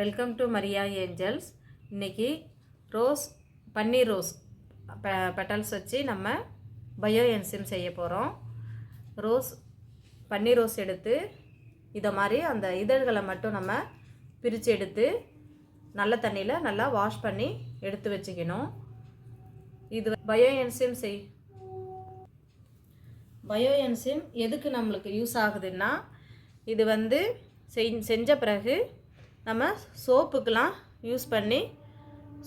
Welcome to Maria angels. இன்னைக்கு rose பன்னீர் rose ப பெட்டல்ஸ் வச்சு நம்ம பயோ என்சிம் செய்ய போகிறோம் ரோஸ் பன்னீர் ரோஸ் எடுத்து இதை மாதிரி அந்த இதழ்களை மட்டும் நம்ம பிரித்து எடுத்து நல்ல தண்ணியில் நல்லா வாஷ் பண்ணி எடுத்து வச்சுக்கணும். இது பயோ என்சிம் செய் பயோ என்சிம் எதுக்கு நம்மளுக்கு யூஸ் ஆகுதுன்னா இது வந்து செஞ்ச பிறகு நம்ம சோப்புக்கெலாம் யூஸ் பண்ணி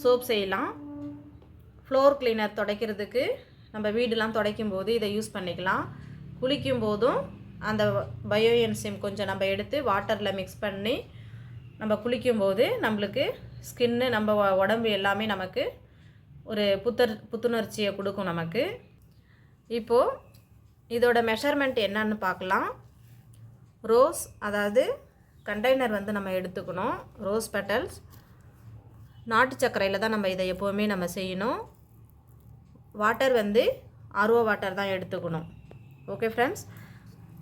சோப் செய்யலாம். ஃப்ளோர் கிளீனர் துடைக்கிறதுக்கு நம்ம வீடெலாம் துடைக்கும் போது இதை யூஸ் பண்ணிக்கலாம். குளிக்கும் போதும் அந்த பயோ என்சிம் கொஞ்சம் நம்ம எடுத்து வாட்டரில் மிக்ஸ் பண்ணி நம்ம குளிக்கும்போது நம்மளுக்கு ஸ்கின்னு நம்ம உடம்பு எல்லாமே நமக்கு ஒரு புத்தர் புத்துணர்ச்சியை கொடுக்கும் நமக்கு. இப்போது இதோட மெஷர்மெண்ட் என்னன்னு பார்க்கலாம். ரோஸ் அதாவது கண்டெய்னர் வந்து நம்ம எடுத்துக்கணும். Rose petals. நாட்டு சர்க்கரையில் தான் நம்ம இதை எப்போவுமே நம்ம செய்யணும். வாட்டர் வந்து ஆர்ஓ வாட்டர் தான் எடுத்துக்கணும். ஓகே ஃப்ரெண்ட்ஸ்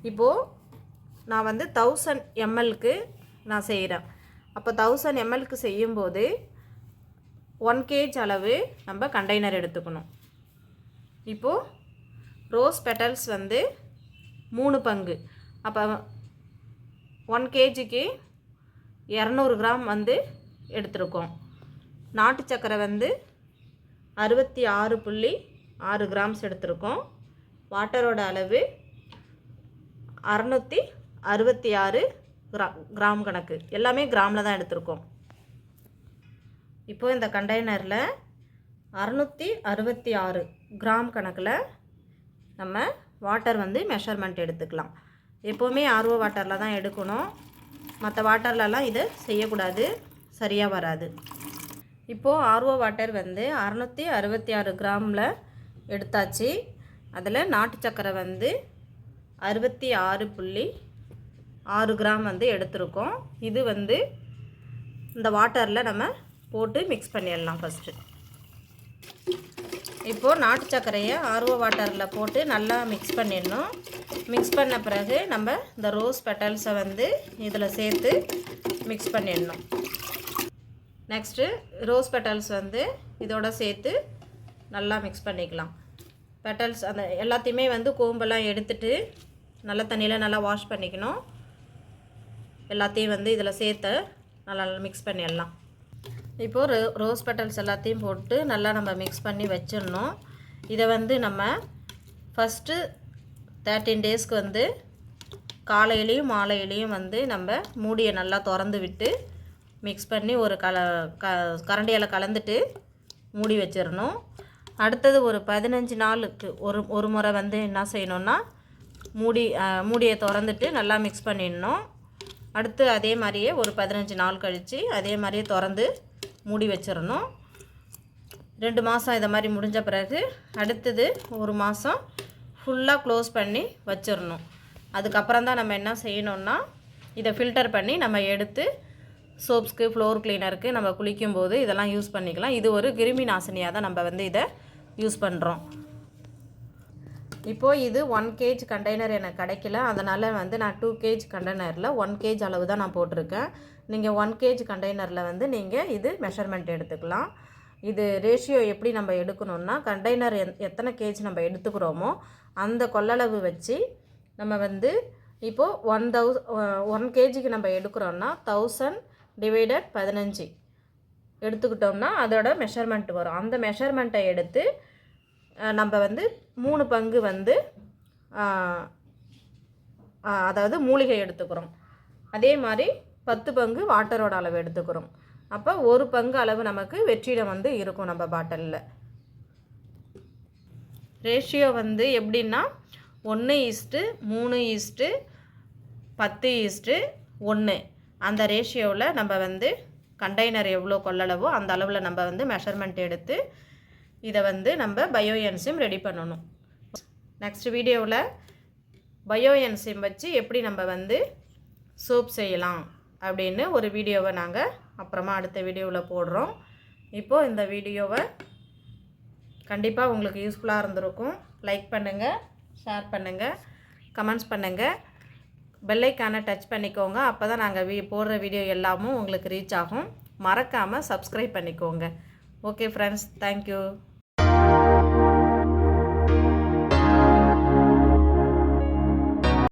இப்போது நான் வந்து தௌசண்ட் எம்எல்க்கு நான் செய்கிறேன் அப்போ தௌசண்ட் எம்எல்க்கு செய்யும்போது ஒன் கேஜ் அளவு நம்ம கண்டெய்னர் எடுத்துக்கணும். இப்போது ரோஸ் பெட்டல்ஸ் வந்து மூணு பங்கு. அப்போ ஒன் கேஜிக்கு இரநூறு கிராம் வந்து எடுத்திருக்கோம். நாட்டு சக்கரை வந்து அறுபத்தி ஆறு புள்ளி ஆறு கிராம்ஸ் எடுத்திருக்கோம். வாட்டரோட அளவு அறநூற்றி அறுபத்தி ஆறு கிரா கிராம் கணக்கு. எல்லாமே கிராமில் தான் எடுத்திருக்கோம். இப்போது இந்த கண்டெய்னரில் அறநூற்றி அறுபத்தி ஆறு கிராம் கணக்கில் நம்ம வாட்டர் வந்து மெஷர்மெண்ட் எடுத்துக்கலாம். எப்போவுமே ஆர்ஓ வாட்டரில் தான் எடுக்கணும். மற்ற வாட்டர்லலாம் இதை செய்யக்கூடாது. சரியாக வராது. இப்போது ஆர்ஓ வாட்டர் வந்து அறநூற்றி அறுபத்தி ஆறு கிராமில் எடுத்தாச்சு. அதில் நாட்டு சக்கரை வந்து அறுபத்தி ஆறு புள்ளி ஆறு கிராம் வந்து எடுத்திருக்கோம். இது வந்து இந்த வாட்டரில் நம்ம போட்டு மிக்ஸ் பண்ணிடலாம் ஃபஸ்ட்டு இப்போது நாட்டு சர்க்கரையை ஆர்வ வாட்டரில் போட்டு நல்லா மிக்ஸ் பண்ணிடணும். மிக்ஸ் பண்ண பிறகு நம்ம இந்த ரோஸ் பெட்டல்ஸை வந்து இதில் சேர்த்து மிக்ஸ் பண்ணிடணும். நெக்ஸ்ட்டு ரோஸ் பெட்டல்ஸ் வந்து இதோட சேர்த்து நல்லா மிக்ஸ் பண்ணிக்கலாம். பெட்டல்ஸ் அந்த எல்லாத்தையுமே வந்து கோம்பெல்லாம் எடுத்துட்டு நல்ல தண்ணியில் நல்லா வாஷ் பண்ணிக்கணும். எல்லாத்தையும் வந்து இதில் சேர்த்து நல்லா மிக்ஸ் பண்ணிடலாம். இப்போது ரோ ரோஸ் பெட்டல்ஸ் எல்லாத்தையும் போட்டு நல்லா நம்ம மிக்ஸ் பண்ணி வச்சிடணும். இதை வந்து நம்ம ஃபஸ்ட்டு தேர்ட்டீன் டேஸ்க்கு வந்து காலையிலையும் மாலையிலையும் வந்து நம்ம மூடியை நல்லா திறந்து விட்டு மிக்ஸ் பண்ணி ஒரு கல க கரண்டியால் கலந்துட்டு மூடி வச்சிடணும். அடுத்தது ஒரு பதினஞ்சு நாளுக்கு ஒரு ஒரு முறை வந்து என்ன செய்யணும்னா மூடி மூடியை திறந்துட்டு நல்லா மிக்ஸ் பண்ணிடணும். அடுத்து அதே மாதிரியே ஒரு பதினஞ்சு நாள் கழித்து அதே மாதிரியே திறந்து மூடி வச்சிடணும். ரெண்டு மாதம் இதை மாதிரி முடிஞ்ச பிறகு அடுத்தது ஒரு மாதம் ஃபுல்லாக க்ளோஸ் பண்ணி வச்சிடணும் அதுக்கப்புறம் தான் நம்ம என்ன செய்யணும்னா இதை ஃபில்டர் பண்ணி நம்ம எடுத்து சோப்ஸ்க்கு ஃப்ளோர் கிளீனருக்கு நம்ம குளிக்கும்போது இதெல்லாம் யூஸ் பண்ணிக்கலாம். இது ஒரு கிருமி நாசினியாக தான் நம்ம வந்து இதை யூஸ் பண்ணுறோம் இப்போது இது ஒன் கேஜ் கண்டெய்னர் எனக்கு கிடைக்கல. அதனால் வந்து நான் டூ கேஜ் கண்டெய்னரில் ஒன் கேஜ் அளவு தான் நான் போட்டிருக்கேன். நீங்கள் ஒன் கேஜ் கண்டெய்னரில் வந்து நீங்கள் இது மெஷர்மெண்ட் எடுத்துக்கலாம். இது ரேஷியோ எப்படி நம்ம எடுக்கணும்னா கண்டெய்னர் எத்தனை கேஜ் நம்ம எடுத்துக்கிறோமோ அந்த கொள்ளளவு வச்சு நம்ம வந்து இப்போது ஒன் தௌஸ் ஒன் கேஜிக்கு நம்ம எடுக்கிறோன்னா தௌசண்ட் டிவைடட் பதினஞ்சு. எடுத்துக்கிட்டோம்னா அதோட மெஷர்மெண்ட் வரும். அந்த மெஷர்மெண்ட்டை எடுத்து நம்ம வந்து மூணு பங்கு வந்து அதாவது மூலிகை எடுத்துக்கிறோம். அதே மாதிரி பத்து பங்கு வாட்டரோட அளவு எடுத்துக்கிறோம். அப்போ ஒரு பங்கு அளவு நமக்கு வெற்றிடம் வந்து இருக்கும் நம்ம பாட்டிலில். ரேஷியோ வந்து எப்படின்னா ஒன்று ஈஸ்ட்டு மூணு ஈஸ்ட்டு பத்து ஈஸ்ட்டு ஒன்று அந்த ரேஷியோவில் நம்ம வந்து கண்டெய்னர் எவ்வளோ கொள்ளளவோ அந்த அளவில் நம்ம வந்து மெஷர்மெண்ட் எடுத்து இதை வந்து நம்ம பயோ என்சிம் ரெடி பண்ணணும். நெக்ஸ்ட் வீடியோவில் பயோ என்சிம் வச்சு எப்படி நம்ம வந்து சோப் செய்யலாம். அப்படின்னு ஒரு வீடியோவை நாங்கள் அப்புறமா அடுத்த வீடியோவில் போடுறோம். இப்போது இந்த வீடியோவை கண்டிப்பாக உங்களுக்கு யூஸ்ஃபுல்லாக இருந்திருக்கும். லைக் பண்ணுங்கள் ஷேர் பண்ணுங்கள் கமெண்ட்ஸ் பண்ணுங்கள் பெல்லைக்கான டச் பண்ணிக்கோங்க. அப்போ தான் நாங்கள் வீ போடுற வீடியோ எல்லாமும் உங்களுக்கு ரீச் ஆகும். மறக்காமல் சப்ஸ்கிரைப் பண்ணிக்கோங்க. Okay friends thank you